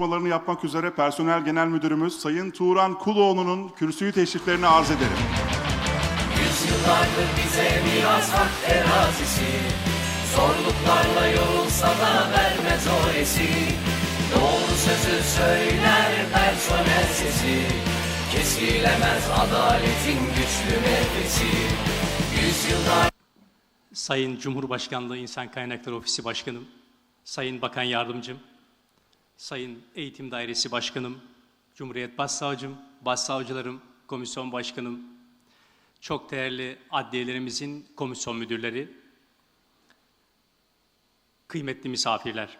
Konuşmalarını yapmak üzere Personel Genel Müdürümüz Sayın Turan Kuloğlu'nun kürsüyü teşriflerini arz ederim. Yüzyıllardır bize miras hak terazisi. Zorluklarla yorulsa da vermez o esi. Doğru sözü söyler personel sesi. Kesilemez adaletin güçlü nefesi. Yüzyıllar Sayın Cumhurbaşkanlığı İnsan Kaynakları Ofisi Başkanım, Sayın Bakan Yardımcım, Sayın Eğitim Dairesi Başkanım, Cumhuriyet Başsavcım, Başsavcılarım, Komisyon Başkanım, çok değerli adliyelerimizin komisyon müdürleri, kıymetli misafirler,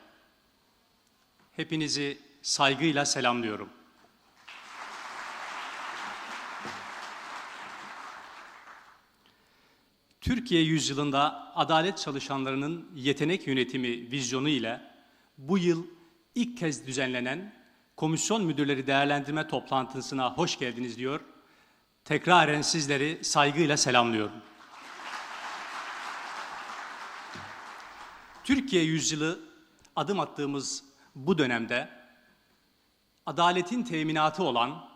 hepinizi saygıyla selamlıyorum. Türkiye yüzyılında adalet çalışanlarının yetenek yönetimi vizyonu ile bu yıl ilk kez düzenlenen komisyon müdürleri değerlendirme toplantısına hoş geldiniz diyor. Tekraren sizleri saygıyla selamlıyorum. Türkiye yüzyılı adım attığımız bu dönemde adaletin teminatı olan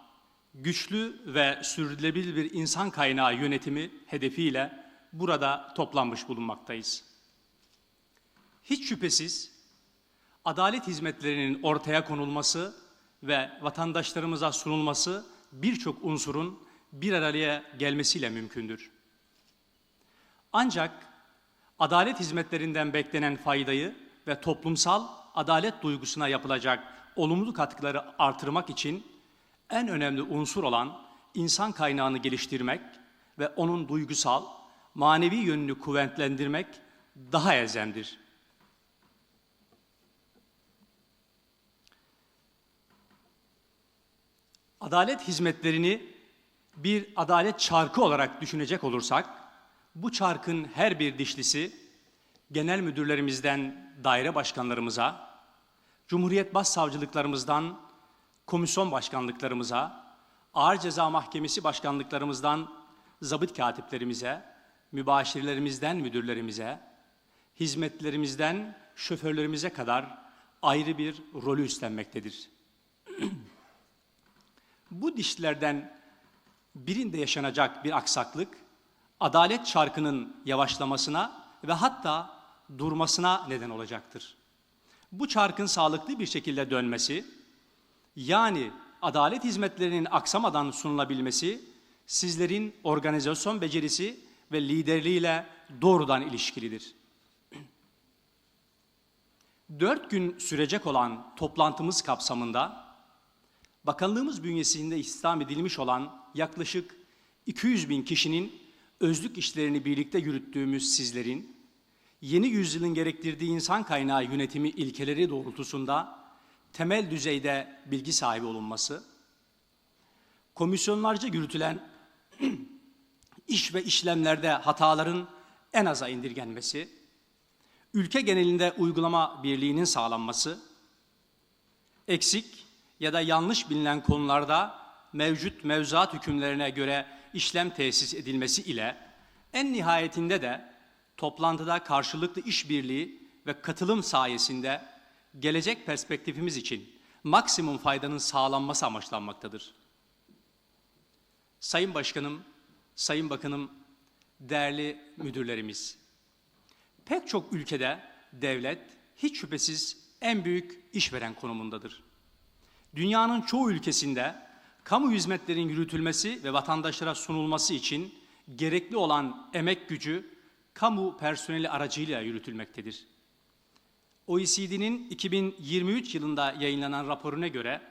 güçlü ve sürdürülebilir bir insan kaynağı yönetimi hedefiyle burada toplanmış bulunmaktayız. Hiç şüphesiz adalet hizmetlerinin ortaya konulması ve vatandaşlarımıza sunulması birçok unsurun bir araya gelmesiyle mümkündür. Ancak adalet hizmetlerinden beklenen faydayı ve toplumsal adalet duygusuna yapılacak olumlu katkıları artırmak için en önemli unsur olan insan kaynağını geliştirmek ve onun duygusal, manevi yönünü kuvvetlendirmek daha elzemdir. Adalet hizmetlerini bir adalet çarkı olarak düşünecek olursak, bu çarkın her bir dişlisi genel müdürlerimizden daire başkanlarımıza, Cumhuriyet Başsavcılıklarımızdan komisyon başkanlıklarımıza, Ağır Ceza Mahkemesi başkanlıklarımızdan zabıt katiplerimize, mübaşirlerimizden müdürlerimize, hizmetlerimizden şoförlerimize kadar ayrı bir rolü üstlenmektedir. Bu dişlerden birinde yaşanacak bir aksaklık, adalet çarkının yavaşlamasına ve hatta durmasına neden olacaktır. Bu çarkın sağlıklı bir şekilde dönmesi, yani adalet hizmetlerinin aksamadan sunulabilmesi, sizlerin organizasyon becerisi ve liderliğiyle doğrudan ilişkilidir. Dört gün sürecek olan toplantımız kapsamında, Bakanlığımız bünyesinde istihdam edilmiş olan yaklaşık 200 bin kişinin özlük işlerini birlikte yürüttüğümüz sizlerin, yeni yüzyılın gerektirdiği insan kaynağı yönetimi ilkeleri doğrultusunda temel düzeyde bilgi sahibi olunması, komisyonlarca yürütülen iş ve işlemlerde hataların en aza indirgenmesi, ülke genelinde uygulama birliğinin sağlanması, eksik ya da yanlış bilinen konularda mevcut mevzuat hükümlerine göre işlem tesis edilmesi ile en nihayetinde de toplantıda karşılıklı işbirliği ve katılım sayesinde gelecek perspektifimiz için maksimum faydanın sağlanması amaçlanmaktadır. Sayın Başkanım, Sayın Bakanım, değerli müdürlerimiz, pek çok ülkede devlet hiç şüphesiz en büyük işveren konumundadır. Dünyanın çoğu ülkesinde kamu hizmetlerinin yürütülmesi ve vatandaşlara sunulması için gerekli olan emek gücü kamu personeli aracıyla yürütülmektedir. OECD'nin 2023 yılında yayınlanan raporuna göre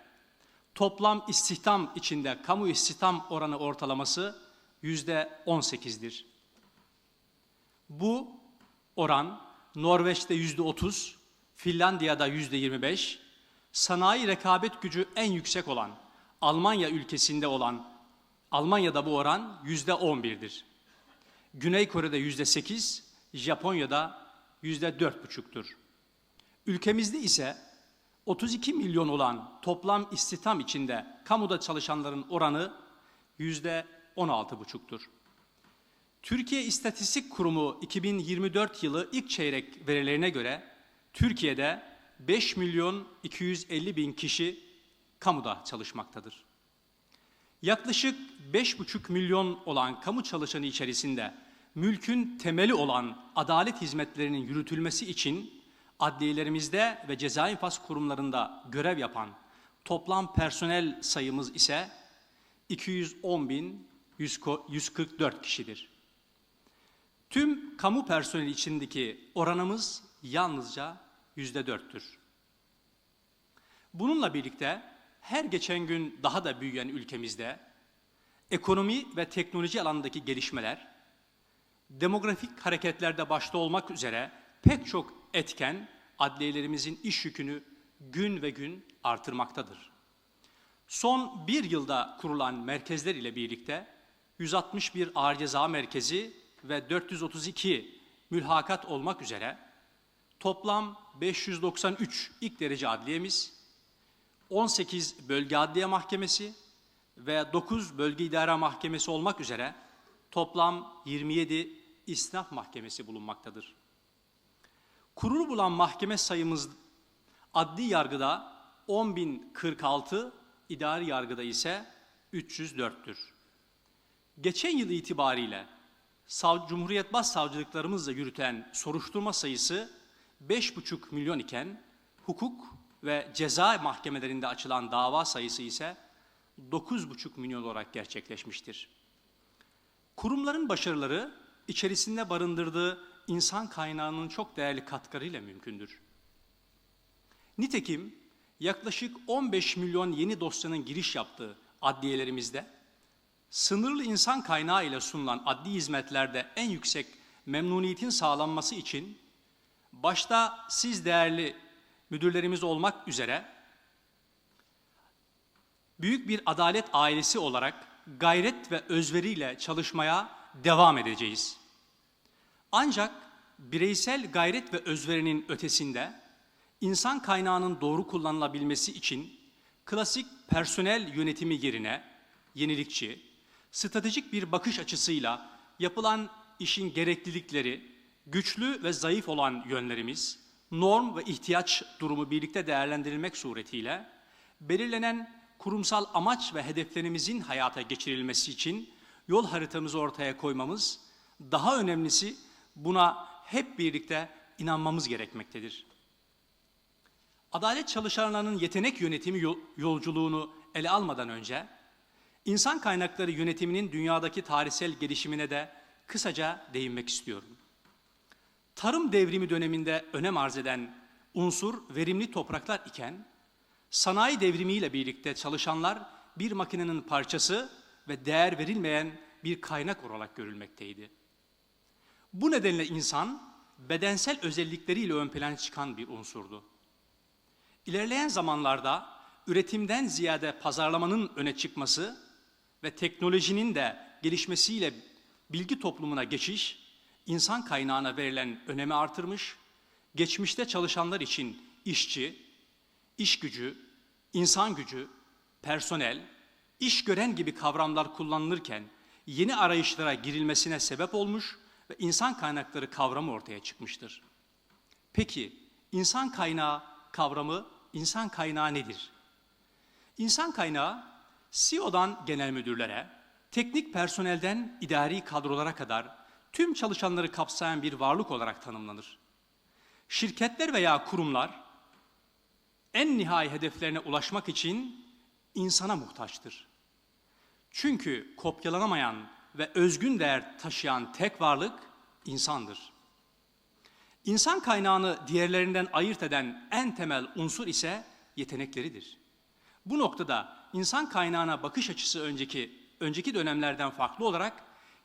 toplam istihdam içinde kamu istihdam oranı ortalaması yüzde 18'dir. Bu oran Norveç'te yüzde 30, Finlandiya'da yüzde 25, sanayi rekabet gücü en yüksek olan Almanya ülkesinde olan Almanya'da bu oran yüzde 11'dir. Güney Kore'de yüzde 8, Japonya'da yüzde dört buçuktur. Ülkemizde ise 32 milyon olan toplam istihdam içinde kamuda çalışanların oranı yüzde 16 buçuktur. Türkiye İstatistik Kurumu 2024 yılı ilk çeyrek verilerine göre Türkiye'de 5 milyon 250 bin kişi kamuda çalışmaktadır. Yaklaşık 5,5 milyon olan kamu çalışanı içerisinde mülkün temeli olan adalet hizmetlerinin yürütülmesi için adliyelerimizde ve ceza infaz kurumlarında görev yapan toplam personel sayımız ise 210.144 kişidir. Tüm kamu personeli içindeki oranımız yalnızca yüzde dörttür. Bununla birlikte her geçen gün daha da büyüyen ülkemizde ekonomi ve teknoloji alanındaki gelişmeler, demografik hareketlerde başta olmak üzere pek çok etken adliyelerimizin iş yükünü gün ve gün artırmaktadır. Son bir yılda kurulan merkezler ile birlikte 161 ağır ceza merkezi ve 432 mülhakat olmak üzere toplam 593 ilk derece adliyemiz, 18 bölge adliye mahkemesi ve 9 bölge idare mahkemesi olmak üzere toplam 27 isnaf mahkemesi bulunmaktadır. Kurulu bulan mahkeme sayımız adli yargıda 10.046, idari yargıda ise 304'tür. Geçen yıl itibariyle Cumhuriyet Başsavcılıklarımızla yürüten soruşturma sayısı 5,5 milyon iken hukuk ve ceza mahkemelerinde açılan dava sayısı ise 9,5 milyon olarak gerçekleşmiştir. Kurumların başarıları içerisinde barındırdığı insan kaynağının çok değerli katkılarıyla mümkündür. Nitekim yaklaşık 15 milyon yeni dosyanın giriş yaptığı adliyelerimizde sınırlı insan kaynağı ile sunulan adli hizmetlerde en yüksek memnuniyetin sağlanması için başta siz değerli müdürlerimiz olmak üzere büyük bir adalet ailesi olarak gayret ve özveriyle çalışmaya devam edeceğiz. Ancak bireysel gayret ve özverinin ötesinde insan kaynağının doğru kullanılabilmesi için klasik personel yönetimi yerine yenilikçi, stratejik bir bakış açısıyla yapılan işin gereklilikleri, güçlü ve zayıf olan yönlerimiz, norm ve ihtiyaç durumu birlikte değerlendirilmek suretiyle belirlenen kurumsal amaç ve hedeflerimizin hayata geçirilmesi için yol haritamızı ortaya koymamız, daha önemlisi buna hep birlikte inanmamız gerekmektedir. Adalet çalışanlarının yetenek yönetimi yol- yolculuğunu ele almadan önce, insan kaynakları yönetiminin dünyadaki tarihsel gelişimine de kısaca değinmek istiyorum. Tarım devrimi döneminde önem arz eden unsur verimli topraklar iken, sanayi devrimiyle birlikte çalışanlar bir makinenin parçası ve değer verilmeyen bir kaynak olarak görülmekteydi. Bu nedenle insan bedensel özellikleriyle ön plana çıkan bir unsurdu. İlerleyen zamanlarda üretimden ziyade pazarlamanın öne çıkması ve teknolojinin de gelişmesiyle bilgi toplumuna geçiş, insan kaynağına verilen önemi artırmış, geçmişte çalışanlar için işçi, iş gücü, insan gücü, personel, iş gören gibi kavramlar kullanılırken yeni arayışlara girilmesine sebep olmuş ve insan kaynakları kavramı ortaya çıkmıştır. Peki insan kaynağı kavramı, insan kaynağı nedir? İnsan kaynağı CEO'dan genel müdürlere, teknik personelden idari kadrolara kadar tüm çalışanları kapsayan bir varlık olarak tanımlanır. Şirketler veya kurumlar en nihai hedeflerine ulaşmak için insana muhtaçtır. Çünkü kopyalanamayan ve özgün değer taşıyan tek varlık insandır. İnsan kaynağını diğerlerinden ayırt eden en temel unsur ise yetenekleridir. Bu noktada insan kaynağına bakış açısı önceki önceki dönemlerden farklı olarak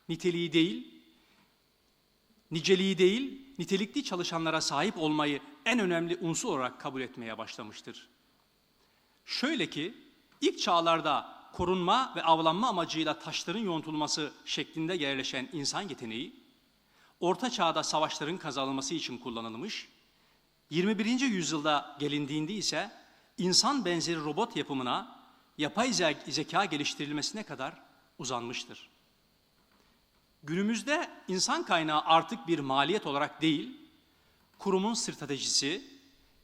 niteliği değil, niceliği değil, nitelikli çalışanlara sahip olmayı en önemli unsur olarak kabul etmeye başlamıştır. Şöyle ki ilk çağlarda korunma ve avlanma amacıyla taşların yontulması şeklinde yerleşen insan yeteneği, Orta Çağ'da savaşların kazanılması için kullanılmış, 21. yüzyılda gelindiğinde ise insan benzeri robot yapımına, yapay ze- zeka geliştirilmesine kadar uzanmıştır. Günümüzde insan kaynağı artık bir maliyet olarak değil, kurumun stratejisi,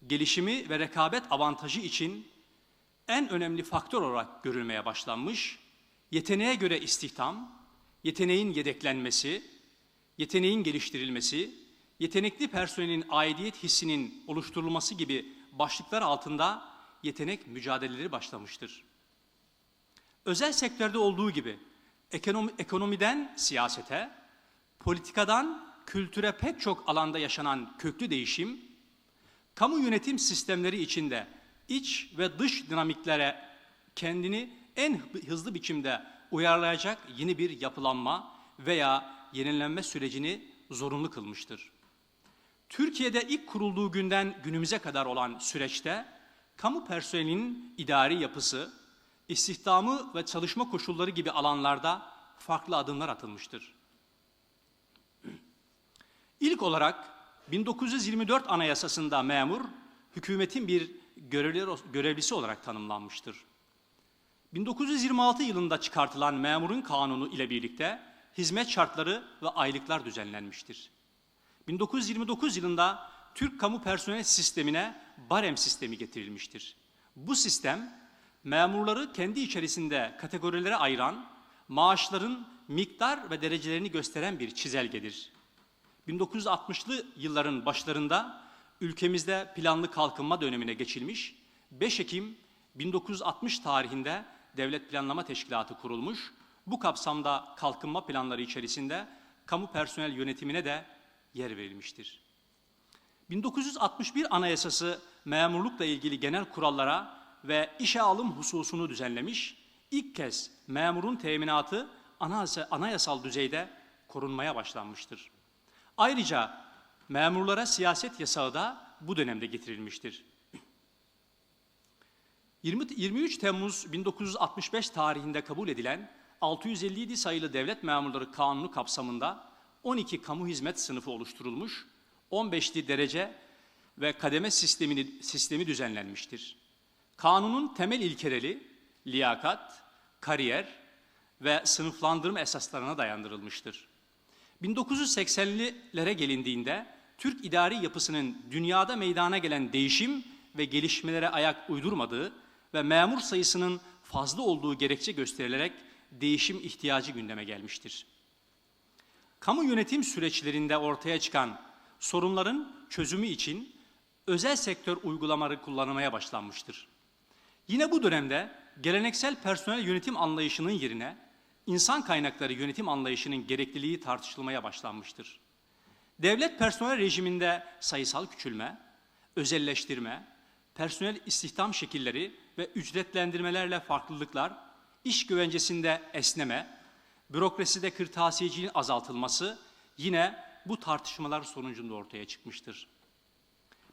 gelişimi ve rekabet avantajı için en önemli faktör olarak görülmeye başlanmış, yeteneğe göre istihdam, yeteneğin yedeklenmesi, yeteneğin geliştirilmesi, yetenekli personelin aidiyet hissinin oluşturulması gibi başlıklar altında yetenek mücadeleleri başlamıştır. Özel sektörde olduğu gibi ekonomi, ekonomiden siyasete, politikadan kültüre pek çok alanda yaşanan köklü değişim, kamu yönetim sistemleri içinde iç ve dış dinamiklere kendini en hızlı biçimde uyarlayacak yeni bir yapılanma veya yenilenme sürecini zorunlu kılmıştır. Türkiye'de ilk kurulduğu günden günümüze kadar olan süreçte kamu personelinin idari yapısı, istihdamı ve çalışma koşulları gibi alanlarda farklı adımlar atılmıştır. İlk olarak 1924 Anayasası'nda memur, hükümetin bir görevli- görevlisi olarak tanımlanmıştır. 1926 yılında çıkartılan memurun kanunu ile birlikte hizmet şartları ve aylıklar düzenlenmiştir. 1929 yılında Türk kamu personel sistemine barem sistemi getirilmiştir. Bu sistem memurları kendi içerisinde kategorilere ayıran, maaşların miktar ve derecelerini gösteren bir çizelgedir. 1960'lı yılların başlarında ülkemizde planlı kalkınma dönemine geçilmiş, 5 Ekim 1960 tarihinde Devlet Planlama Teşkilatı kurulmuş. Bu kapsamda kalkınma planları içerisinde kamu personel yönetimine de yer verilmiştir. 1961 Anayasası memurlukla ilgili genel kurallara ve işe alım hususunu düzenlemiş, ilk kez memurun teminatı anayasa- anayasal düzeyde korunmaya başlanmıştır. Ayrıca memurlara siyaset yasağı da bu dönemde getirilmiştir. 20 23 Temmuz 1965 tarihinde kabul edilen 657 sayılı Devlet Memurları Kanunu kapsamında 12 kamu hizmet sınıfı oluşturulmuş, 15'li derece ve kademe sistemini, sistemi düzenlenmiştir. Kanunun temel ilkeleri liyakat, kariyer ve sınıflandırma esaslarına dayandırılmıştır. 1980'lilere gelindiğinde Türk idari yapısının dünyada meydana gelen değişim ve gelişmelere ayak uydurmadığı ve memur sayısının fazla olduğu gerekçe gösterilerek değişim ihtiyacı gündeme gelmiştir. Kamu yönetim süreçlerinde ortaya çıkan sorunların çözümü için özel sektör uygulamaları kullanılmaya başlanmıştır. Yine bu dönemde geleneksel personel yönetim anlayışının yerine insan kaynakları yönetim anlayışının gerekliliği tartışılmaya başlanmıştır. Devlet personel rejiminde sayısal küçülme, özelleştirme, personel istihdam şekilleri ve ücretlendirmelerle farklılıklar, iş güvencesinde esneme, bürokraside kırtasiyeciliğin azaltılması yine bu tartışmalar sonucunda ortaya çıkmıştır.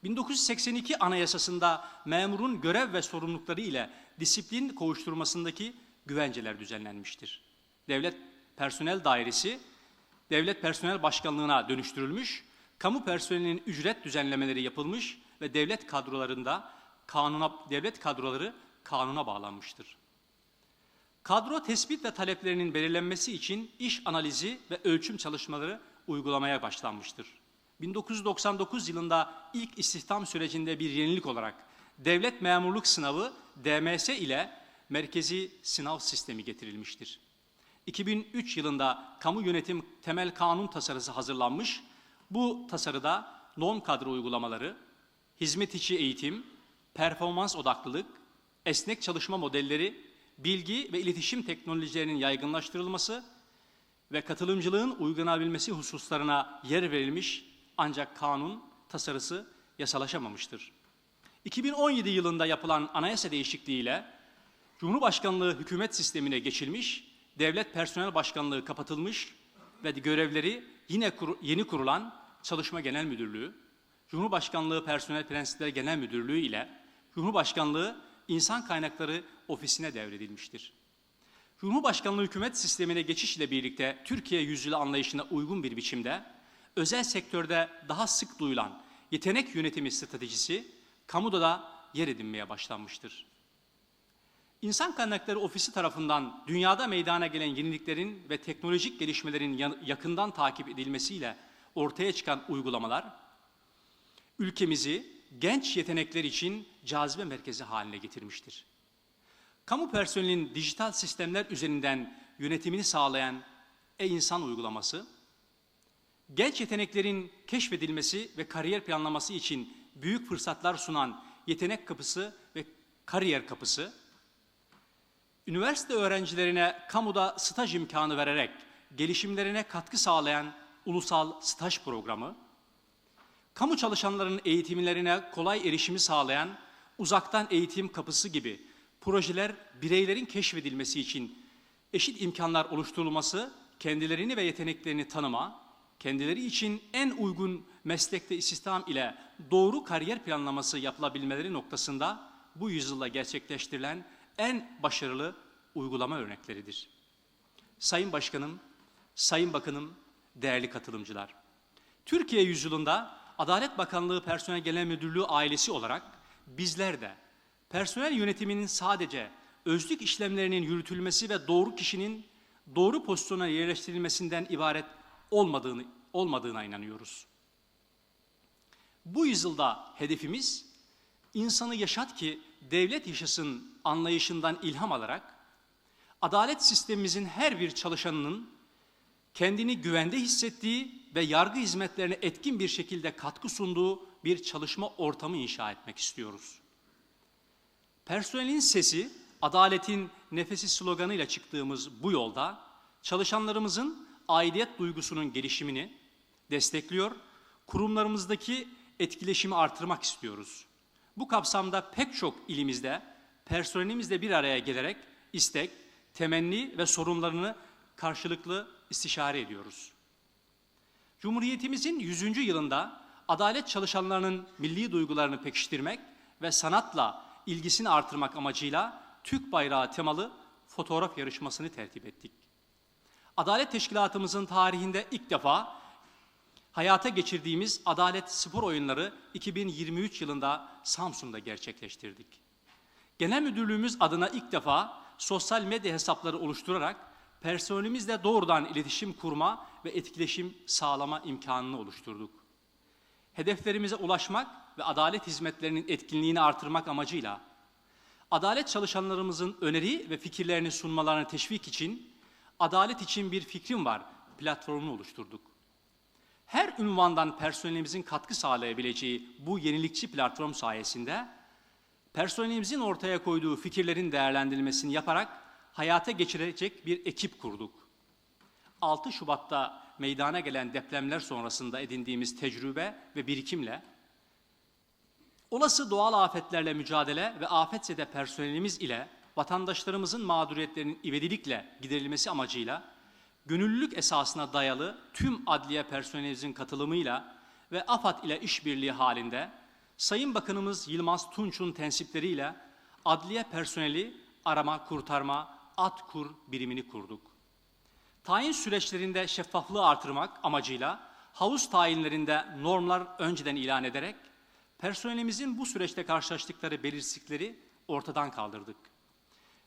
1982 Anayasası'nda memurun görev ve sorumlulukları ile disiplin kovuşturmasındaki güvenceler düzenlenmiştir. Devlet Personel Dairesi, Devlet Personel Başkanlığı'na dönüştürülmüş, kamu personelinin ücret düzenlemeleri yapılmış ve devlet kadrolarında kanuna devlet kadroları kanuna bağlanmıştır. Kadro tespit ve taleplerinin belirlenmesi için iş analizi ve ölçüm çalışmaları uygulamaya başlanmıştır. 1999 yılında ilk istihdam sürecinde bir yenilik olarak devlet memurluk sınavı DMS ile merkezi sınav sistemi getirilmiştir. 2003 yılında kamu yönetim temel kanun tasarısı hazırlanmış. Bu tasarıda non kadro uygulamaları, hizmet içi eğitim, performans odaklılık, esnek çalışma modelleri, bilgi ve iletişim teknolojilerinin yaygınlaştırılması ve katılımcılığın uygulanabilmesi hususlarına yer verilmiş ancak kanun tasarısı yasalaşamamıştır. 2017 yılında yapılan anayasa değişikliğiyle Cumhurbaşkanlığı hükümet sistemine geçilmiş, devlet personel başkanlığı kapatılmış ve görevleri yine kur- yeni kurulan Çalışma Genel Müdürlüğü, Cumhurbaşkanlığı Personel Prensipleri Genel Müdürlüğü ile Cumhurbaşkanlığı İnsan Kaynakları Ofisi'ne devredilmiştir. Cumhurbaşkanlığı hükümet sistemine geçiş ile birlikte Türkiye yüzyılı anlayışına uygun bir biçimde özel sektörde daha sık duyulan yetenek yönetimi stratejisi kamuda da yer edinmeye başlanmıştır. İnsan Kaynakları Ofisi tarafından dünyada meydana gelen yeniliklerin ve teknolojik gelişmelerin yakından takip edilmesiyle ortaya çıkan uygulamalar ülkemizi genç yetenekler için cazibe merkezi haline getirmiştir. Kamu personelinin dijital sistemler üzerinden yönetimini sağlayan e-insan uygulaması, genç yeteneklerin keşfedilmesi ve kariyer planlaması için büyük fırsatlar sunan yetenek kapısı ve kariyer kapısı, üniversite öğrencilerine kamuda staj imkanı vererek gelişimlerine katkı sağlayan ulusal staj programı, kamu çalışanlarının eğitimlerine kolay erişimi sağlayan uzaktan eğitim kapısı gibi projeler bireylerin keşfedilmesi için eşit imkanlar oluşturulması, kendilerini ve yeteneklerini tanıma, kendileri için en uygun meslekte istihdam ile doğru kariyer planlaması yapılabilmeleri noktasında bu yüzyılda gerçekleştirilen en başarılı uygulama örnekleridir. Sayın Başkanım, Sayın Bakanım, değerli katılımcılar. Türkiye yüzyılında Adalet Bakanlığı Personel Genel Müdürlüğü ailesi olarak bizler de personel yönetiminin sadece özlük işlemlerinin yürütülmesi ve doğru kişinin doğru pozisyona yerleştirilmesinden ibaret olmadığını olmadığına inanıyoruz. Bu yüzyılda hedefimiz insanı yaşat ki devlet yaşasın anlayışından ilham alarak adalet sistemimizin her bir çalışanının kendini güvende hissettiği ve yargı hizmetlerine etkin bir şekilde katkı sunduğu bir çalışma ortamı inşa etmek istiyoruz. Personelin sesi, adaletin nefesi sloganıyla çıktığımız bu yolda çalışanlarımızın aidiyet duygusunun gelişimini destekliyor, kurumlarımızdaki etkileşimi artırmak istiyoruz. Bu kapsamda pek çok ilimizde personelimizle bir araya gelerek istek, temenni ve sorunlarını karşılıklı istişare ediyoruz. Cumhuriyetimizin 100. yılında adalet çalışanlarının milli duygularını pekiştirmek ve sanatla ilgisini artırmak amacıyla Türk bayrağı temalı fotoğraf yarışmasını tertip ettik. Adalet Teşkilatımızın tarihinde ilk defa hayata geçirdiğimiz Adalet Spor Oyunları 2023 yılında Samsun'da gerçekleştirdik. Genel Müdürlüğümüz adına ilk defa sosyal medya hesapları oluşturarak personelimizle doğrudan iletişim kurma ve etkileşim sağlama imkanını oluşturduk. Hedeflerimize ulaşmak ve adalet hizmetlerinin etkinliğini artırmak amacıyla adalet çalışanlarımızın öneri ve fikirlerini sunmalarını teşvik için Adalet için bir fikrim var platformunu oluşturduk. Her ünvandan personelimizin katkı sağlayabileceği bu yenilikçi platform sayesinde personelimizin ortaya koyduğu fikirlerin değerlendirilmesini yaparak hayata geçirecek bir ekip kurduk. 6 Şubat'ta meydana gelen depremler sonrasında edindiğimiz tecrübe ve birikimle olası doğal afetlerle mücadele ve afetzede personelimiz ile vatandaşlarımızın mağduriyetlerinin ivedilikle giderilmesi amacıyla gönüllülük esasına dayalı tüm adliye personelimizin katılımıyla ve AFAD ile işbirliği halinde Sayın Bakanımız Yılmaz Tunç'un tensipleriyle adliye personeli arama, kurtarma, ATKUR birimini kurduk. Tayin süreçlerinde şeffaflığı artırmak amacıyla havuz tayinlerinde normlar önceden ilan ederek personelimizin bu süreçte karşılaştıkları belirsizlikleri ortadan kaldırdık.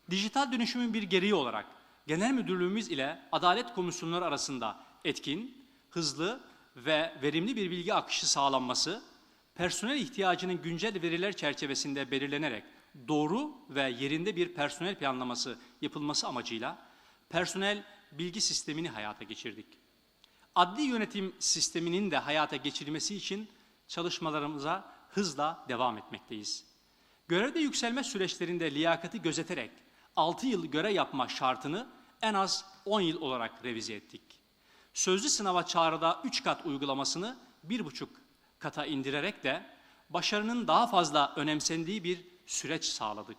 Dijital dönüşümün bir gereği olarak Genel Müdürlüğümüz ile Adalet Komisyonları arasında etkin, hızlı ve verimli bir bilgi akışı sağlanması, personel ihtiyacının güncel veriler çerçevesinde belirlenerek doğru ve yerinde bir personel planlaması yapılması amacıyla personel bilgi sistemini hayata geçirdik. Adli yönetim sisteminin de hayata geçirilmesi için çalışmalarımıza hızla devam etmekteyiz. Görevde yükselme süreçlerinde liyakati gözeterek 6 yıl görev yapma şartını en az 10 yıl olarak revize ettik. Sözlü sınava çağrıda 3 kat uygulamasını 1,5 kata indirerek de başarının daha fazla önemsendiği bir süreç sağladık.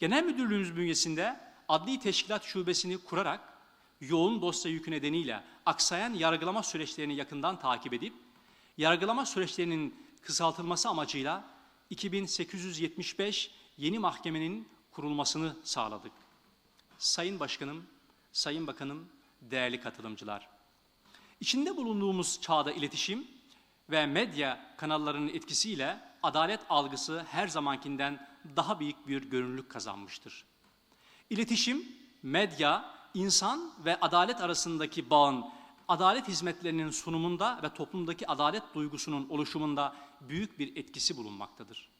Genel Müdürlüğümüz bünyesinde adli teşkilat şubesini kurarak yoğun dosya yükü nedeniyle aksayan yargılama süreçlerini yakından takip edip yargılama süreçlerinin kısaltılması amacıyla 2875 yeni mahkemenin kurulmasını sağladık. Sayın Başkanım, Sayın Bakanım, değerli katılımcılar. İçinde bulunduğumuz çağda iletişim ve medya kanallarının etkisiyle adalet algısı her zamankinden daha büyük bir görünürlük kazanmıştır. İletişim, medya, insan ve adalet arasındaki bağın adalet hizmetlerinin sunumunda ve toplumdaki adalet duygusunun oluşumunda büyük bir etkisi bulunmaktadır.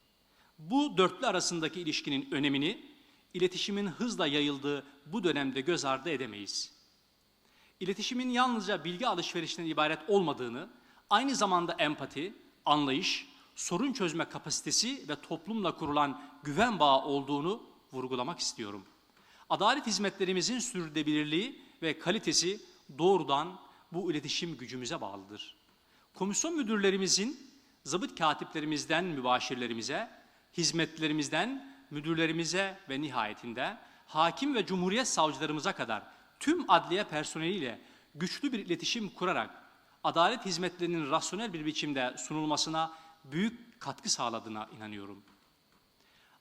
Bu dörtlü arasındaki ilişkinin önemini iletişimin hızla yayıldığı bu dönemde göz ardı edemeyiz. İletişimin yalnızca bilgi alışverişinden ibaret olmadığını, aynı zamanda empati, anlayış, sorun çözme kapasitesi ve toplumla kurulan güven bağı olduğunu vurgulamak istiyorum. Adalet hizmetlerimizin sürdürülebilirliği ve kalitesi doğrudan bu iletişim gücümüze bağlıdır. Komisyon müdürlerimizin, zabıt katiplerimizden mübaşirlerimize, hizmetlerimizden müdürlerimize ve nihayetinde hakim ve cumhuriyet savcılarımıza kadar tüm adliye personeliyle güçlü bir iletişim kurarak adalet hizmetlerinin rasyonel bir biçimde sunulmasına büyük katkı sağladığına inanıyorum.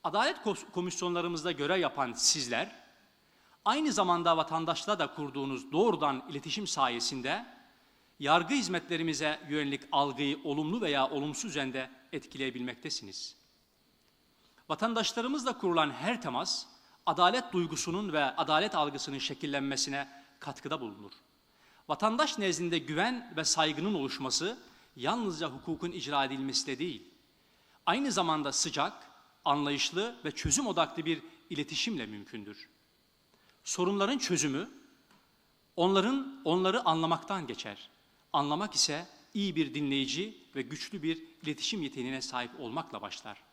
Adalet komisyonlarımızda görev yapan sizler, aynı zamanda vatandaşla da kurduğunuz doğrudan iletişim sayesinde yargı hizmetlerimize yönelik algıyı olumlu veya olumsuz yönde etkileyebilmektesiniz. Vatandaşlarımızla kurulan her temas, adalet duygusunun ve adalet algısının şekillenmesine katkıda bulunur. Vatandaş nezdinde güven ve saygının oluşması yalnızca hukukun icra edilmesiyle değil, aynı zamanda sıcak, anlayışlı ve çözüm odaklı bir iletişimle mümkündür. Sorunların çözümü onların onları anlamaktan geçer. Anlamak ise iyi bir dinleyici ve güçlü bir iletişim yeteneğine sahip olmakla başlar.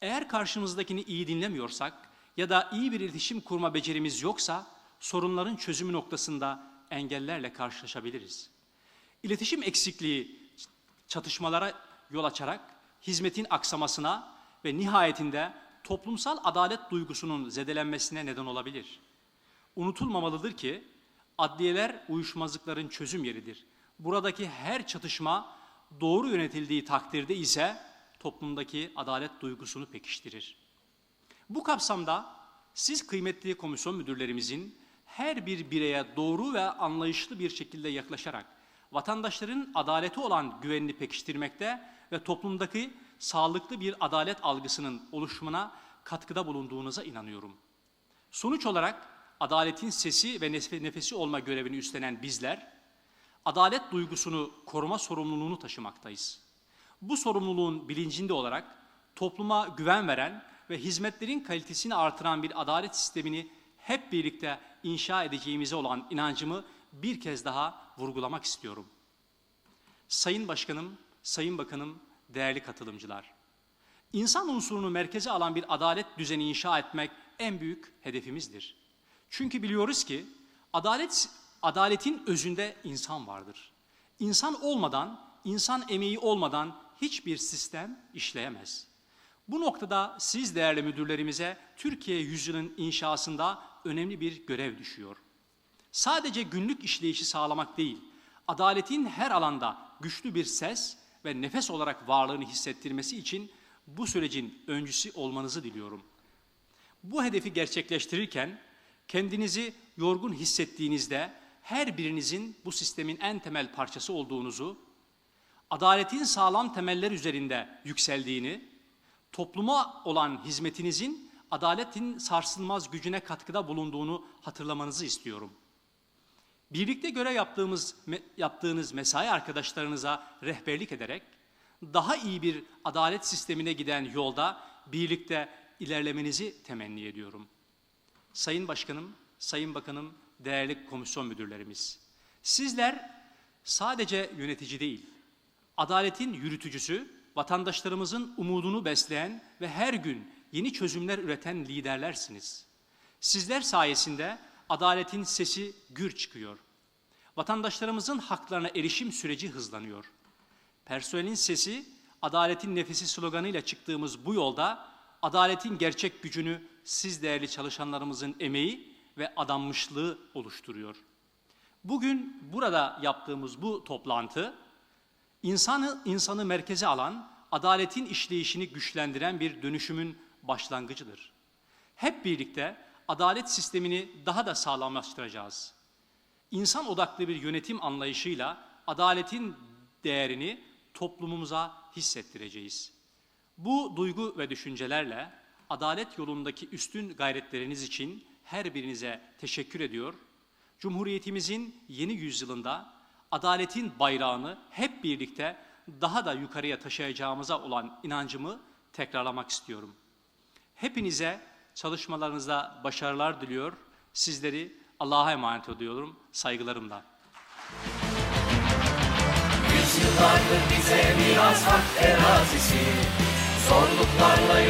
Eğer karşımızdakini iyi dinlemiyorsak ya da iyi bir iletişim kurma becerimiz yoksa sorunların çözümü noktasında engellerle karşılaşabiliriz. İletişim eksikliği çatışmalara yol açarak hizmetin aksamasına ve nihayetinde toplumsal adalet duygusunun zedelenmesine neden olabilir. Unutulmamalıdır ki adliyeler uyuşmazlıkların çözüm yeridir. Buradaki her çatışma doğru yönetildiği takdirde ise toplumdaki adalet duygusunu pekiştirir. Bu kapsamda siz kıymetli komisyon müdürlerimizin her bir bireye doğru ve anlayışlı bir şekilde yaklaşarak vatandaşların adaleti olan güvenini pekiştirmekte ve toplumdaki sağlıklı bir adalet algısının oluşumuna katkıda bulunduğunuza inanıyorum. Sonuç olarak adaletin sesi ve nef- nefesi olma görevini üstlenen bizler, adalet duygusunu koruma sorumluluğunu taşımaktayız. Bu sorumluluğun bilincinde olarak topluma güven veren ve hizmetlerin kalitesini artıran bir adalet sistemini hep birlikte inşa edeceğimize olan inancımı bir kez daha vurgulamak istiyorum. Sayın Başkanım, Sayın Bakanım, değerli katılımcılar. İnsan unsurunu merkeze alan bir adalet düzeni inşa etmek en büyük hedefimizdir. Çünkü biliyoruz ki adalet adaletin özünde insan vardır. İnsan olmadan, insan emeği olmadan hiçbir sistem işleyemez. Bu noktada siz değerli müdürlerimize Türkiye yüzyılın inşasında önemli bir görev düşüyor. Sadece günlük işleyişi sağlamak değil, adaletin her alanda güçlü bir ses ve nefes olarak varlığını hissettirmesi için bu sürecin öncüsü olmanızı diliyorum. Bu hedefi gerçekleştirirken kendinizi yorgun hissettiğinizde her birinizin bu sistemin en temel parçası olduğunuzu, adaletin sağlam temeller üzerinde yükseldiğini, topluma olan hizmetinizin adaletin sarsılmaz gücüne katkıda bulunduğunu hatırlamanızı istiyorum. Birlikte görev yaptığımız yaptığınız mesai arkadaşlarınıza rehberlik ederek daha iyi bir adalet sistemine giden yolda birlikte ilerlemenizi temenni ediyorum. Sayın Başkanım, Sayın Bakanım, değerli komisyon müdürlerimiz. Sizler sadece yönetici değil, adaletin yürütücüsü, vatandaşlarımızın umudunu besleyen ve her gün yeni çözümler üreten liderlersiniz. Sizler sayesinde adaletin sesi gür çıkıyor. Vatandaşlarımızın haklarına erişim süreci hızlanıyor. Personelin sesi, adaletin nefesi sloganıyla çıktığımız bu yolda adaletin gerçek gücünü siz değerli çalışanlarımızın emeği ve adanmışlığı oluşturuyor. Bugün burada yaptığımız bu toplantı insanı insanı merkeze alan, adaletin işleyişini güçlendiren bir dönüşümün başlangıcıdır. Hep birlikte adalet sistemini daha da sağlamlaştıracağız. İnsan odaklı bir yönetim anlayışıyla adaletin değerini toplumumuza hissettireceğiz. Bu duygu ve düşüncelerle adalet yolundaki üstün gayretleriniz için her birinize teşekkür ediyor. Cumhuriyetimizin yeni yüzyılında adaletin bayrağını hep birlikte daha da yukarıya taşıyacağımıza olan inancımı tekrarlamak istiyorum. Hepinize çalışmalarınızda başarılar diliyor. Sizleri Allah'a emanet ediyorum saygılarımla. Yüzyıllardır bize miras hak terazisi Zorluklarla